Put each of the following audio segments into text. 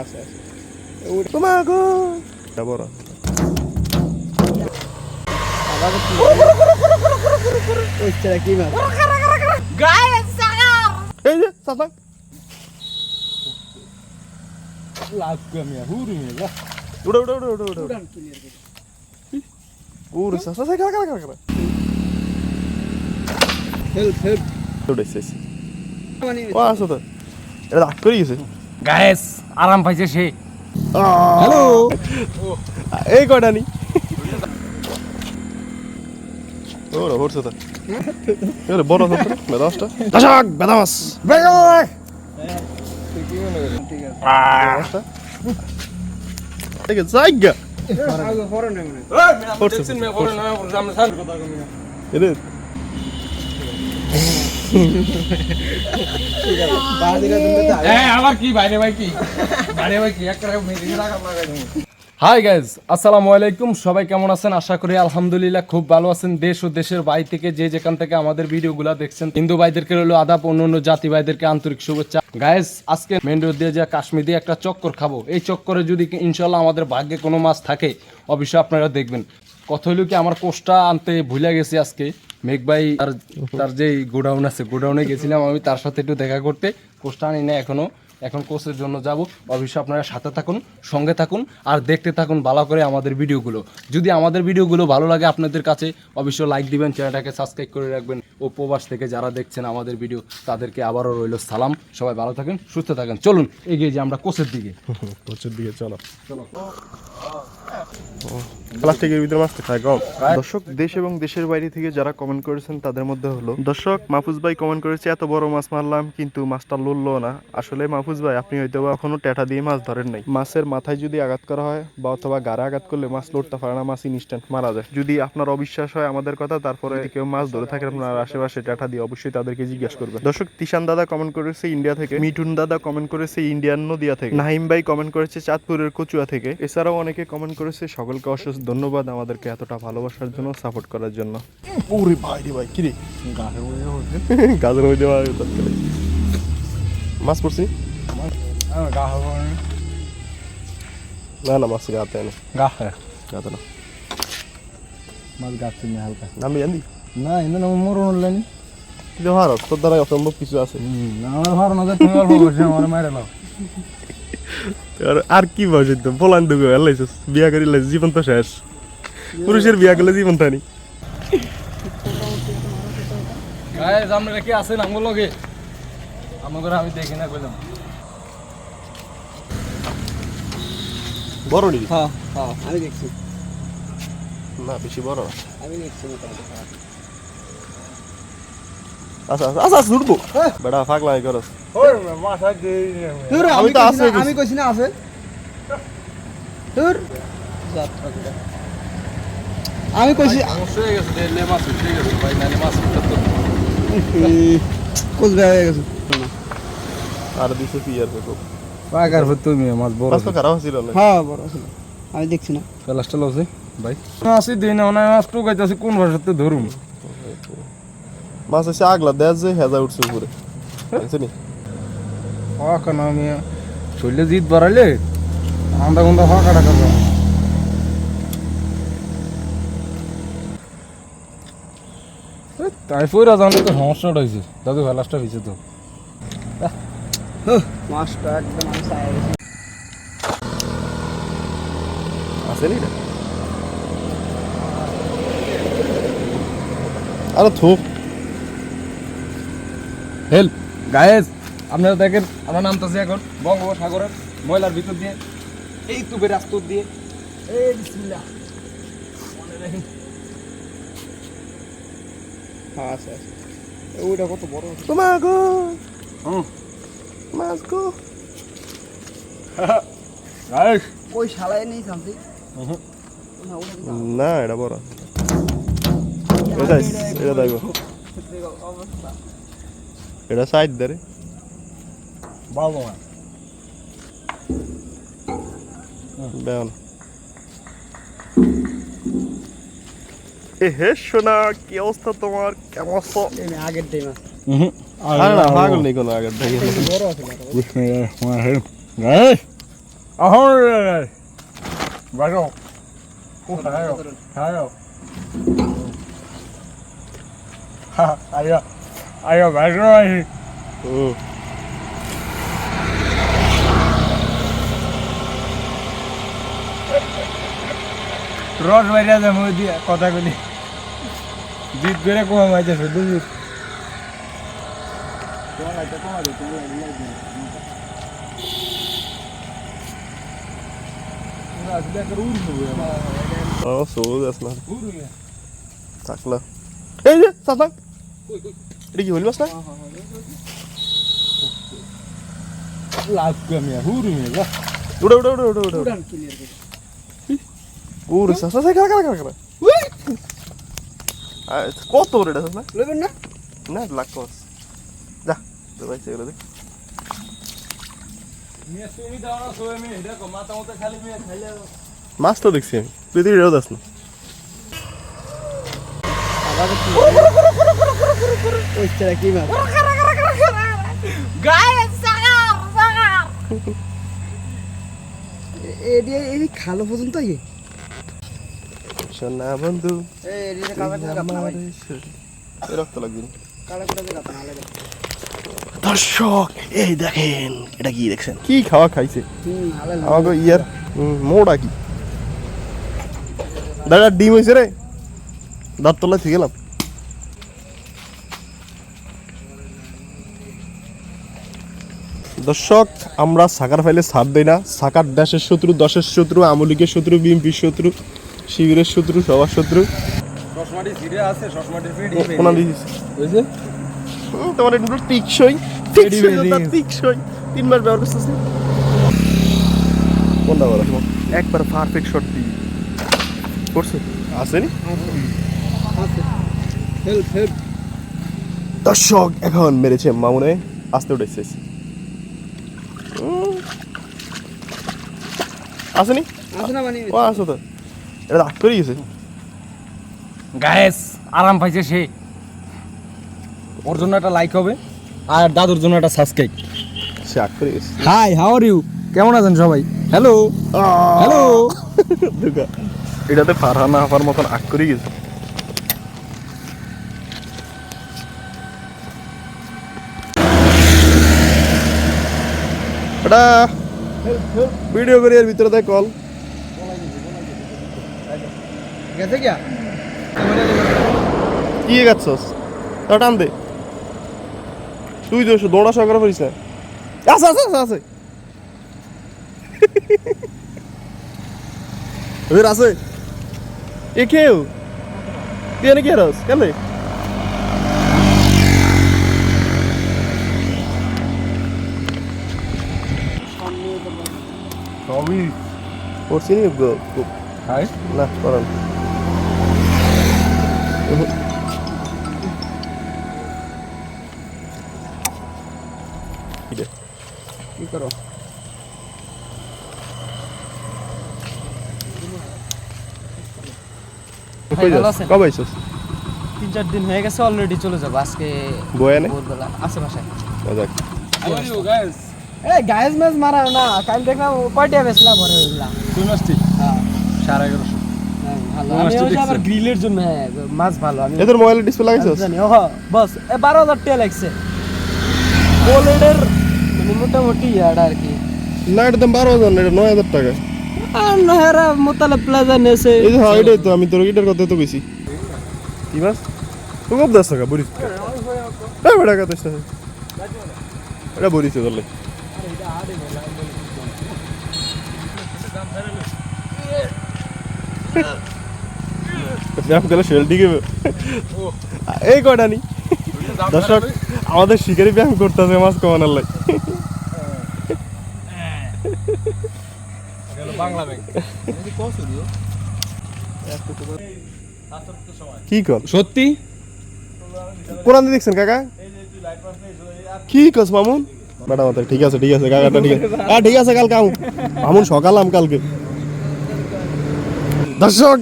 আছে আছে তোমাগো এটা বড় ওইটা কি মাছ এই যে সাসা লাভ কমিয়া হুরি মেলা উড়ে উড়ে উড়ে উড়ে উড়ে উড়ে সাসা সাই কারা কারা কারা হেল্প হেল্প উড়ে শেষ ও আসো তো এটা রাগ করে গেছে গায়েস আরাম পাইছে সে হ্যালো এই কয়টা নি ওরে হরছে তো এরে বড় দশক বেদাস ঠিক আছে জায়গা এরে আবার কি? বাইরে ভাই কি? বাইরে ভাই কি? একটা মেডিকেল লাগাম লাগাই হাই গাইজ আসসালামু আলাইকুম। সবাই কেমন আছেন? আশা করি আলহামদুলিল্লাহ খুব ভালো আছেন। দেশ ও দেশের বাইরে থেকে যে যেখান থেকে আমাদের ভিডিওগুলো দেখছেন হিন্দু ভাইদেরকে রইল আদাব অন্য অন্য জাতি ভাইদেরকে আন্তরিক শুভেচ্ছা। গাইজ আজকে মেন রোড দিয়ে যা কাশ্মীর দিয়ে একটা চক্কর খাব। এই চক্করে যদি ইনশাল্লাহ আমাদের ভাগ্যে কোনো মাছ থাকে অবশ্যই আপনারা দেখবেন। কথা হইল কি আমার কোষটা আনতে ভুলে গেছি আজকে। মেঘ ভাই তার তার যে গোডাউন আছে গোডাউনে গেছিলাম আমি তার সাথে একটু দেখা করতে। কোষটা আনি না এখনও। এখন কোর্সের জন্য যাব। অবশ্যই আপনারা সাথে থাকুন সঙ্গে থাকুন আর দেখতে থাকুন ভালো করে আমাদের ভিডিওগুলো। যদি আমাদের ভিডিওগুলো ভালো লাগে আপনাদের কাছে অবশ্যই লাইক দিবেন চ্যানেলটাকে সাবস্ক্রাইব করে রাখবেন। ও প্রবাস থেকে যারা দেখছেন আমাদের ভিডিও তাদেরকে আবারও রইল সালাম। সবাই ভালো থাকেন সুস্থ থাকেন। চলুন এগিয়ে যে আমরা কোচের দিকে। প্রচুর দিকে চলো। চলো। প্লাস্টিকের ভিতরে মাছটা খায়, কম। দর্শক, দেশ এবং দেশের বাইরে থেকে যারা কমেন্ট করেছেন, তাদের মধ্যে হলো দর্শক, মাহফুজ ভাই কমেন্ট করেছে, এত বড় মাছ মারলাম, কিন্তু মাছটা লড়লো না। আসলে মাহফুজ ভাই, আপনি হয়তো ট্যাটা দিয়ে মাছ ধরেন নাই। মাছের মাথায় যদি আঘাত করা হয়, বা অথবা গাড়ে আঘাত করলে মাছ লড়তে পারে না, মাছ ইনস্ট্যান্ট মারা যায়। যদি আপনার অবিশ্বাস হয় আমাদের কথা, তারপরে কেউ মাছ ধরে থাকে, আপনার আশেপাশে ট্যাটা দিয়ে অবশ্যই তাদেরকে জিজ্ঞাসা করবেন। দর্শক, তিশান দাদা কমেন্ট করেছে ইন্ডিয়া থেকে, মিঠুন দাদা কমেন্ট করেছে ইন্ডিয়ান নদিয়া থেকে, নাহিম ভাই কমেন্ট করেছে চাঁদপুরের কচুয়া থেকে। এছাড়াও অনেকে কমেন্ট করেছে। সকলকে অশেষ ধন্যবাদ আমাদেরকে এতটা ভালোবাসার জন্য সাপোর্ট করার জন্য। ওরে ভাই রে ভাই কিরে গাছের মধ্যে। মাছ পড়ছি? না না মাছ গাতে না গা হ্যাঁ গাতে না। মাছ গাছ হালকা। আমি জানি না মরণ উঠলেনি কিন্তু তোর দ্বারা অসম্ভব কিছু আছে। আমার ভালো না তুমি আমার মারে লাও আর আর কি বসে তো বলান বিয়া করি লাইছিস জীবন তো শেষ। পুরুষের বিয়া করলে জীবন থানি গায়ে আপনারা কি আছেন আমার লগে? আমাদের আমি দেখি না কইলাম। বড় নিবি হ্যাঁ হ্যাঁ। আমি দেখছি। না বেশি বড় আমি দেখছি মোটামুটি আচ্ছা আচ্ছা আচ্ছা আচ্ছা উঠবো বেটা ফাঁকলা করস। আমি আমি তো তো আছে আছে আমি কইছি না আছে। তোর আমি কইছি অবশ্যই গেছে দেড় মাস উঠে গেছে ভাই নানি মাছ হয়ে গেছে। আর দিছে হতো তুমি বড় মাছ খারাপ ছিল না? হ্যাঁ বড় ছিল। আমি দেখছি না। লছে ভাই। মাছই দিই না মাছ টুকাইতেছে কোন ভাষাতে ধরুম? মাছ এসে আগলা দেয় যে হেজা উঠছে উপরে। বুঝছ ফাঁকা না আমি শরীরে জিত বাড়াইলে আন্দা গুন্দা ফাঁকা টাকা তাই পয়রা জানলে তো সমস্যাটা হয়েছে দাদু প্লাস্টার হয়েছে তো। মাছটা একদম আমি আছে নি আরে থুপ হেল্প গায়েস আপনারা দেখেন আমরা নামতেছি এখন বঙ্গোপসাগরের ময়লার ভিতর দিয়ে এই তুবের রাস্তা দিয়ে। এই বিসমিল্লাহ। মনে রাখেন হ্যাঁ আছে আছে। ওইটা কত বড় তোমাগো। হুম। মাছ গো ওই শালায় নেই শান্তি না এটা বড়। এটা এটা দেখো। এটা সাইড ধরে। ভালো না বেন এ হে সোনা কি অবস্থা তোমার কেমন আছো এই আগের টাইম আছে হুম আরে না পাগল নেই কোনো আগের থেকে বড় আছে না বিসমিল্লাহ guys Ahorre! Varsågod. Oh, här då. Här då. Ha, Ayo. Ayo, varsågod. হুম রস বাইরে যাব দিয়া কথা কলি জিত করে কমা মাইতে শুধু জিত সবুজ আছে না? থাকলা এই যে চাচা। এটা কি হইল মাছ না? লাভ কামিয়া হুরু মেলা উড়ে উড়ে উড়ে উড়ে উড়ে চাচা চাচা কারা কারা কারা কারা কত বড় এটা না লইবেন না না লাখ মাছ যা তো ভাই সেগুলো দেখ মাছ তো দেখছি আমি তুই তো এটাও দাস না ওই ছাড়া কি মাছ এ- এডি এডি খালো পর্যন্ত ইয়ে সোনা বন্ধু দর্শক এই দেখেন এটা কি দেখছেন? কি খাওয়া খাইছে? আমাকে ইয়ার মোড়া কি? দাদা ডিম হয়েছে রে। দাঁত তলায় থেকে গেলাম দর্শক আমরা সাকার ফাইলে ছাড় দেই না। সাকার দেশের শত্রু দশের শত্রু আমলিকের শত্রু বিএমপির শত্রু। শিবিরের শত্রু সবার শত্রু। আছে কোনা বুঝছে? তোমার টিকসই টিকসই তিন মাস ব্যবহার করতেছি। কোনটা বলো? একবার পারফেক্ট শট দিই করছে? আসেনি? হেল্প হেল্প দর্শক এখন মেরেছে মামুনে আসতে উঠেছে। আসেনি? না মানে। ও আসো তো। এটা রাগ করে গেছে। গায়েস আরাম পাইছে সে। ওর জন্য একটা লাইক হবে আর দাদুর জন্য একটা সাবস্ক্রাইব সে রাগ করে গেছে। হাই হাউ আর ইউ কেমন আছেন সবাই? হ্যালো হ্যালো এটাতে ফারহানা আপার মতন আগ করে গেছে। এটা ভিডিও করি এর ভিতরে দেয় কল গেছে কি কি গেছস? তা টান দে। তুই তো দৌড়া সহকারে পারিস না আছে আছে আছে আছে। ওদের আছে। এ কেউ তুই এনে কি হারাস? কেন সবই করছি নি গো- গো- হাই না করান। কি করো? কবে আইছস তিন চার দিন হয়ে গেছে অলরেডি চলে যাব। আজকে বয়ে নে ভোরবেলা আশেপাশে। যাক এই গায়েস ম্যাচ মারা না কাল দেখলাম কয়টা বেচলাম পরে ওইগুলা তুই মাস্টি হ্যাঁ। সাড়ে এগারোশো। গ্রিলের জন্য হ্যাঁ মাছ ভালো। আমি এদের মোবাইলের ডিসপ্লে লাগাইছস? জানি ও বস এ বারো হাজার টাকা লাগছে। মোটামুটি ইয়ার আর কি। না এটা দাম বারো হাজার না এটা নয় হাজার টাকা। আর নহেরা মোতালে প্লাজা নেছে। এই হ্যাঁ এটাই তো আমি তোর এটার কথা তো কইছি। কি মাছ? টাকা হ্যাঁ বেটা কত এটা বলিস ধরলে। ব্যায়াম করলে শরীর এই কয়টা নি দর্শক আমাদের শিকারি ব্যায়াম করতে হবে মাছ কমানোর লাই কি কর সত্যি? কোরআন দেখছেন কাকা? কি কস মামুন? মাথা ঠিক আছে ঠিক আছে, কাকাটা ঠিক আছে। হ্যাঁ ঠিক আছে, কাল কাম। মামুন, সকাল আম কালকে। দর্শক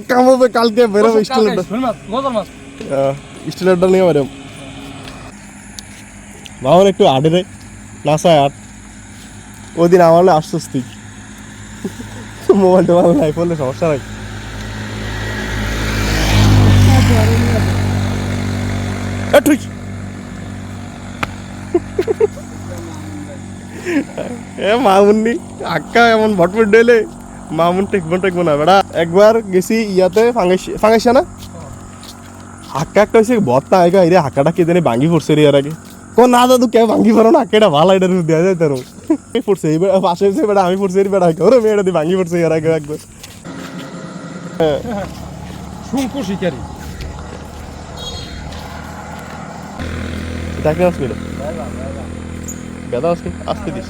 কালকে বেরোবো নিয়ে একটু আডে রে নাসায় আট। ওই দিন আমার মোবাইল টোবাইল নাই পড়লে সমস্যা নাই। ঠিক এ মামুন্নি আক্কা এমন ভটফট ডেলে। মামুন টেকবো টেকবো না বেড়া একবার গেছি ইয়াতে ফাঙ্গাইসা না? হাক্কা একটা হয়েছে বত্তা আইগা এরে হাক্কাটা কে জানি ভাঙ্গি পড়ছে রে এর আগে। কো না দাদু কে ভাঙ্গি পারো না? হাক্কাটা ভালো এটা দেওয়া যায় তার পড়ছে এই বেড়া পাশে এসে বেড়া আমি পড়ছে এই বেড়া ওরে মেয়েটা দিয়ে ভাঙ্গি পড়ছে এর আগে একবার শুঙ্কু শিকারি আসবি আসবি আসতে দিস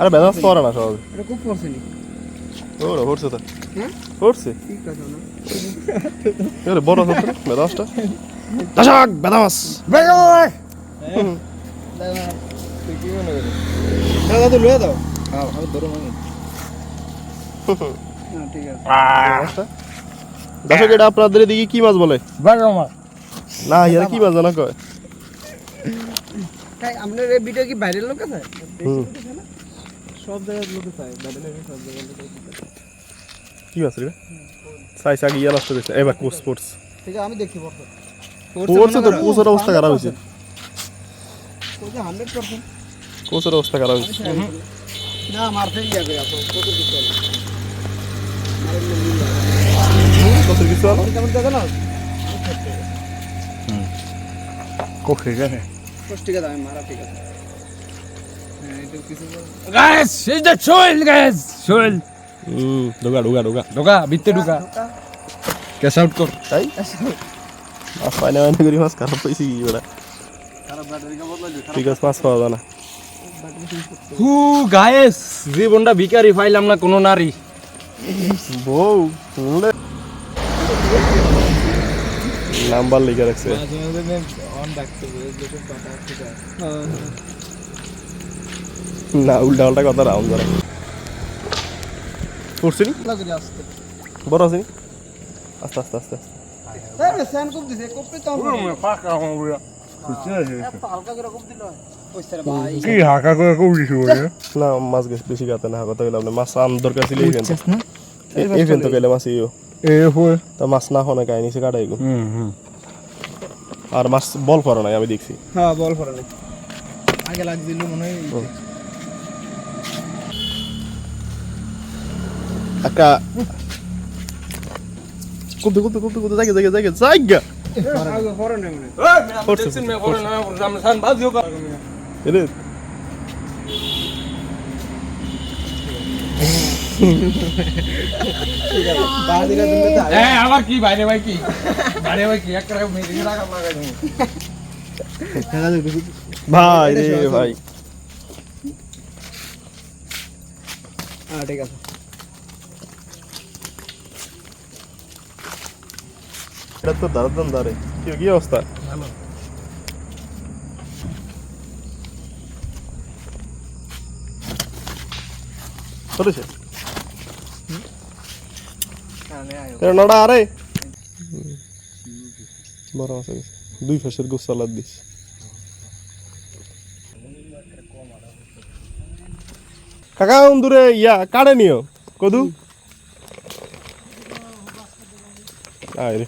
আরে বেদা আসতে পারে না সহজে। এটা খুব পড়ছে নি। ওরা পড়ছে তো। হ্যাঁ? পড়ছে? ঠিক কথা না। এরে বড় হচ্ছে বেদাসটা দশক বেদাস। দাদা লয়ে দাও। হ্যাঁ আমি ধরো আমি হ্যাঁ ঠিক আছে। দশক এটা আপনাদের দিকে কি মাছ বলে? মাছ না ইয়ার কি মাছ জানা কয়? তাই আপনার এই ভিডিও কি ভাইরাল লোক আছে? সব জায়গায় লোক আছে ভাইরাল সব জায়গায় লোক আছে কি মাছ রে? সাই সাই ইয়া নষ্ট হয়েছে। এবার কোর্স স্পোর্টস ঠিক আছে আমি দেখছি বর্তমান। পড়ছে তো কোচের অবস্থা খারাপ হয়েছে। হান্ড্রেড পার্সেন্ট কোচের অবস্থা খারাপ হয়েছে। না মারতে করে আপনি কত কিছু আছে কোচের কিছু আলো কেমন দেখো না কোকে গেছে ফার্স্ট ঠিক আছে আমি মারা ঠিক আছে। গাইস এই যে শোল গাইস শোল হুম ঢোকা ঢোকা ঢোকা। ঢোকা ভিতরে ঢোকা। ক্যাশ আউট কর। তাই? পাই না মানে করি মাছ খারাপ হয়েছে কি ঠিক আছে মাছ পাওয়া যায় না। হু গাইস জীবনটা ভিখারি পাইলাম না কোনো নারী। বউ শুনলে? নাম্বার লিখে রাখছে। অন ডাকতে হবে যেসব কথা আছে না উল্টা উল্টা কথা রাউন্ড করে পড়ছি নি বড় আছে আস্তে আস্তে আস্তে আস্তে। কি হাঁকা করে কৌড়িছি না মাছ গেছে বেশি গাতে না কথা গেলাম না মাছ আম দরকার ছিল এই এই ফেন তো গেলে মাছ ইও। এ হয়ে তা মাছ না হনে কাহিনী সে কাটাই গো। হুম হুম। আর মাছ বল পড়ে নাই আমি দেখছি। হ্যাঁ বল পড়ে নাই। আগে লাগছিল মনে হয় আকা কুলতে কুলতে কুলতে কুলতে জায়গা জায়গা জায়গা জায়গা আগে পড়ে নাই মনে পড়ছে, দেখছেন মে পড়ে না আমরা সান বাজিও কর এরে বাদিরা দিলে তো এ আবার কি বাইরে ভাই কি বাইরে ভাই কি একটা ভাই রে ভাই ঠিক আছে এটা তো দাম দাঁড়ে কি কি অবস্থা? করেছে এর নড়া আরে। বড় আছে দুই ফেসের গোস সালাদ দিস। কাকা দূরে ইয়া কাড়ে নিও। কদু। আয় রে।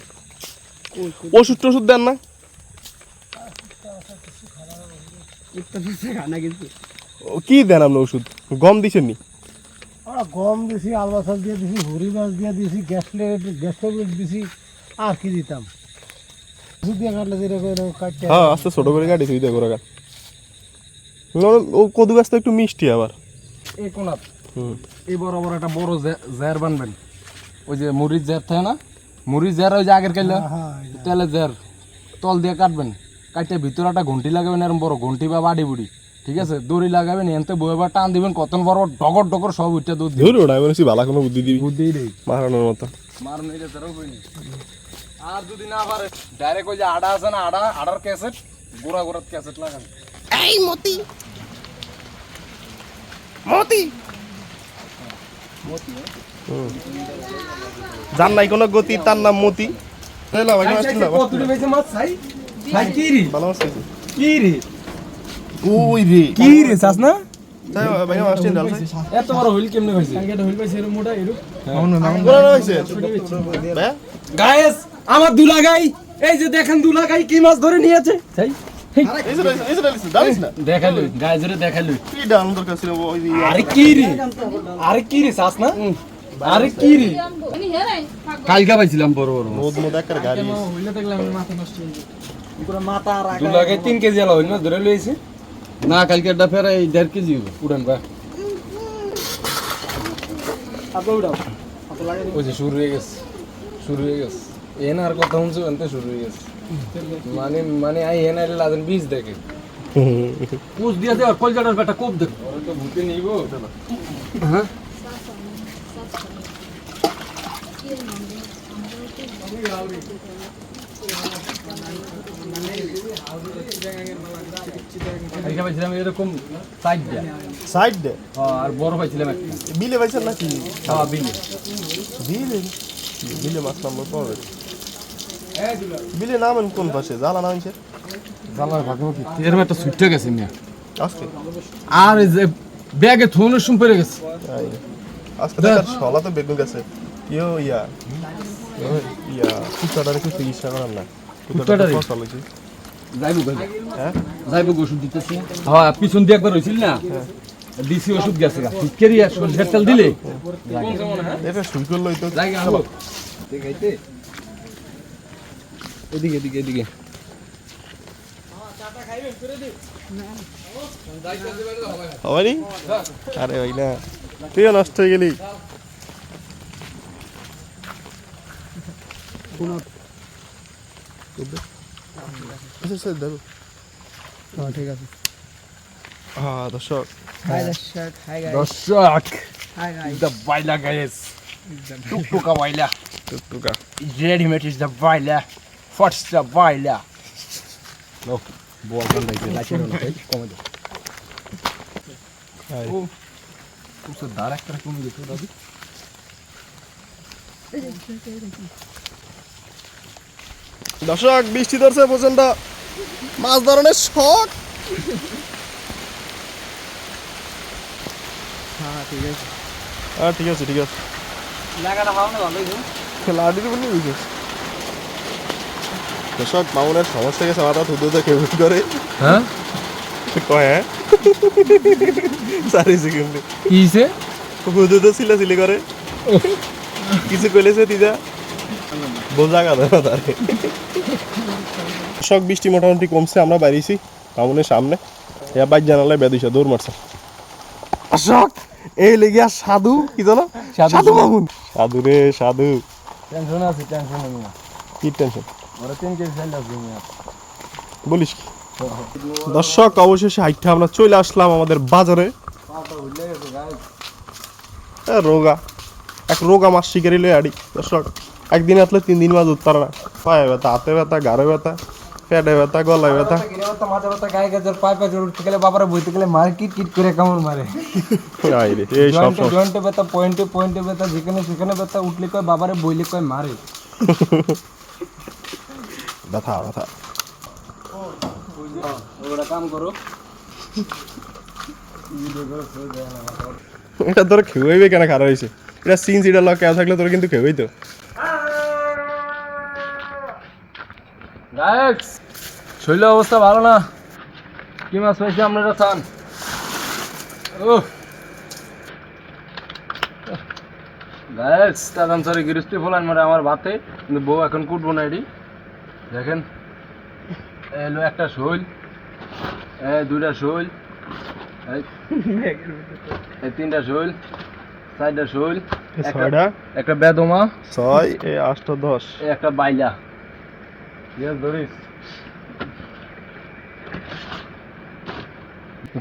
ওষুধ টষুধ দেন না? ও, কি দেন আপনি ওষুধ? গম দিছেন নি? গম দিছি আলবাসাল দিয়ে দিছি হরি মাছ দিয়ে দিছি গ্যাস গ্যাস ট্যাবলেট দিছি আর কি দিতাম? ওষুধ দিয়ে কাটলে যেরকম কাটতে হ্যাঁ আস্তে ছোট করে কাটি সুবিধা করে কাট। ও কদু গাছ তো একটু মিষ্টি আবার। এই কোনাত। হুম। এই বড় বড় একটা বড় জের বানবেন। ওই যে মুড়ির জের থাকে না? মুড়ির জের ওই যে আগের কাইলা? হ্যাঁ তেলে জের তল দিয়ে কাটবেন। কাটতে ভিতরে একটা ঘন্টি লাগাবেন এরকম বড় ঘন্টি বা বাড়ি বুড়ি। ঠিক আছে? দড়ি লাগাবেন এনতে বইবার টান দিবেন কতন বড় ডগর ডগর সব উঠতে দুধ দিবেন। ধরো না আমি বলেছি ভালো কোনো বুদ্ধি দিবি। বুদ্ধি নেই মারানোর মতো। মারুন এই যে তেরো কইনি আর যদি না পারে ডাইরেক্ট ওই যে আড়া আছে না আড়া আড়ার ক্যাসেট গোড়া গোড়ার ক্যাসেট লাগান। যার নাই কোনো গতি তার নাম মতি। এত বড় হুইল কেমনে হইছে ভাই গায়েস আমার দুলা গাই এই যে দেখেন দুলা গাই কি মাছ ধরে নিয়েছে। তাই এই যে এই যে ডালিস না? দেখালু গায়ে ধরে দেখালু। কি ডাল দরকার ছিল ওই আরে কি রে? আরে কি রে চাস না? আরে কি রে? কালকা পাইছিলাম বড় বড় মোদ মোদ একটা গাড়ি। দুলা গাই তিন কেজি আলা হইল না? ধরে লইছে? না কালকে একটা ফের এই দেড় কেজি উড়ান বা ওই যে শুরু হয়ে গেছে। শুরু হয়ে গেছে। এন আর কথা শুনছো এনতে শুরু হয়ে গেছে। মানে মানে আই এন আইলে লাদেন বীজ দেখে। পুষ দিয়া দে আর কলজাটার বেটা কোপ দেখ ওরা তো ভূতে নিব। হ্যাঁ? কালকে পাইছিলাম এরকম সাইড দিয়া। সাইড দে হ্যাঁ, আর বড় পাইছিলাম একটা। বিলে নাকি? বিলে। বিলে? বিলে মাছ নাম্বার বিলে নামেন কোন পাশে? জ্বালা নাম হচ্ছে জালার ভাগে ভাগে একটা সুইটটা গেছে আজকে? আর যে ব্যাগে থুনের সুম পড়ে গেছে। আজকে দেখার শলা তো বেগুন গেছে। ইয়ো ইয়া। ইয়া কুচাটারে কিছু ইচ্ছা করার না? ফসল হয়েছে যাইবো হ্যাঁ? যাইবো ওষুধ দিতেছি? হ্যাঁ পিছন দিয়ে একবার হইছিল না? দিছি ওষুধ গেছে গা। কেরি আর সরষের তেল দিলে? এটা শুই করলোই তো। এদিকে এদিকে এদিকে। হবানি? আরে ওই না। তুইও নষ্ট হয়ে গেলি। আচ্ছা, দেখো। ঠিক আছে। হ্যাঁ দর্শক। দর্শক। Hi guys guys the baila guys টুকটুকা বাইলা টুকটুকা। রেডিমেড ইজ দ্য বাইলা ফার্স্ট দ্য বাইলা নো বল বল লাইছে লাইছে কমে দাও ও দাঁড় একটা কমে দিছো দাদু। দর্শক বৃষ্টি ধরছে প্রচণ্ড মাছ ধরনের শখ। হ্যাঁ ঠিক আছে। হ্যাঁ ঠিক আছে ঠিক আছে। লাডির বলি বুঝিস দর্শক মামুনের সমস্যা গেছে মাথা থুতু কেউ করে। হ্যাঁ? কয় হ্যাঁ? সারি তো সিলা সিলি করে কিছু কইলেছে তিজা বোঝা গেল না তারে শখ বৃষ্টি মোটামুটি কমছে আমরা বাইরেছি মামুনের সামনে। এবার বাইক জানালে বেদিছে দৌড় মারছে। শখ এই লেগিয়া সাধু কি জানো? সাধু সাধু মামুন সাধু রে সাধু। টেনশন আছে টেনশন নেই। কি টেনশন ওরা তিন কেজি চাইলে বলিস কি? দর্শক অবশেষে হাইটটা আমরা চলে আসলাম আমাদের বাজারে। রোগা। এক রোগা মাছ শিকারি লই আড়ি। দর্শক একদিন আসলে তিন দিন মাছ উঠতার না। পায়ে ব্যথা হাতে ব্যথা গাড়ে ব্যথা পেটে ব্যথা গলায় ব্যথা। মাথা ব্যথা গায়ে গাছের পায়ে পায়ে উঠতে গেলে বাবারা বইতে গেলে মার কিট কিট করে কেমন মারে এই সব জয়েন্টে ব্যথা পয়েন্টে পয়েন্টে ব্যথা যেখানে সেখানে ব্যথা উঠলে কয় বাবারে বইলে কয় মারে। ব্যথা ব্যথা। ওটা কাম করো তোর খেয়েবে কেন খারাপ হয়েছে এটা সিনস এটা লক কেউ থাকলে তোর কিন্তু খেয়েই তো। গায়েস অবস্থা ভালো না। কি মাছ পাইছে আপনারা চান? ও গায়েস তার সরি গৃহস্থী ফলান মানে আমার ভাতে কিন্তু বউ এখন কুটবো না এটি। দেখেন। এলো একটা শৈল। দুইটা শৈল। তিনটা শৈল চারটা শৈল একটা- ছয়টা। একটা বেদমা ছয় এ আষ্ট দশ। একটা বাইলা। ধরিস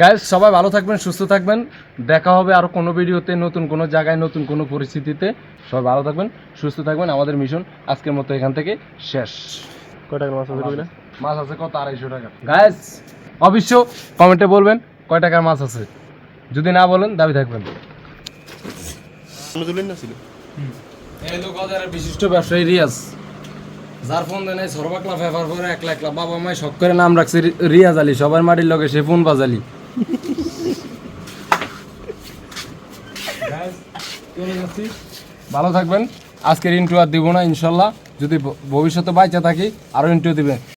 গাইস সবাই ভালো থাকবেন সুস্থ থাকবেন। দেখা হবে আরও কোনো ভিডিওতে নতুন কোনো জায়গায় নতুন কোনো পরিস্থিতিতে। সবাই ভালো থাকবেন সুস্থ থাকবেন। আমাদের মিশন আজকের মতো এখান থেকে শেষ। টাকার মাছ মাছ আছে কত? আড়াইশো টাকা। গাইস অবশ্য কমেন্টে বলবেন কয় টাকার মাছ আছে। যদি না বলেন দাবি থাকবেন। না ছিল? এই লোক বিশিষ্ট ব্যবসায়ী রিয়াজ। যার ফোন দেয় নাই সর্বাকলা ফেফার পরে একলা একলা বাবা মাই শখ করে নাম রাখছে রিয়াজ আলী। সবার মাটির লগে সে ফোন বাজালি ভালো থাকবেন। আজকের ইন্টু আর দিব না ইনশাল্লাহ। যদি ভবিষ্যতে বাইচা থাকি আরও ইন্টু দিবেন।